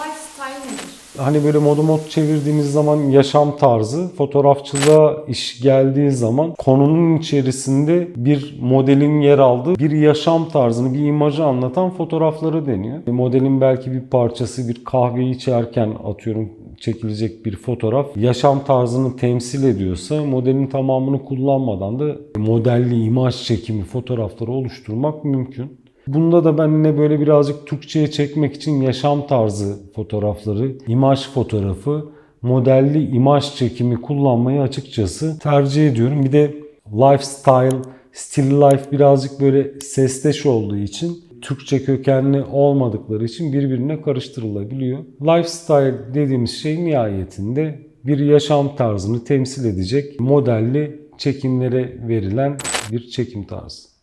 Lifestyle nedir? Hani böyle modu mod çevirdiğimiz zaman yaşam tarzı, fotoğrafçılığa iş geldiği zaman konunun içerisinde bir modelin yer aldığı bir yaşam tarzını, bir imajı anlatan fotoğrafları deniyor. E, Modelin belki bir parçası bir kahve içerken atıyorum çekilecek bir fotoğraf yaşam tarzını temsil ediyorsa modelin tamamını kullanmadan da modelli imaj çekimi fotoğrafları oluşturmak mümkün. Bunda da ben yine böyle birazcık Türkçe'ye çekmek için yaşam tarzı fotoğrafları, imaj fotoğrafı, modelli imaj çekimi kullanmayı açıkçası tercih ediyorum. Bir de lifestyle, still life birazcık böyle sesteş olduğu için Türkçe kökenli olmadıkları için birbirine karıştırılabiliyor. Lifestyle dediğimiz şey nihayetinde bir yaşam tarzını temsil edecek modelli çekimlere verilen bir çekim tarzı.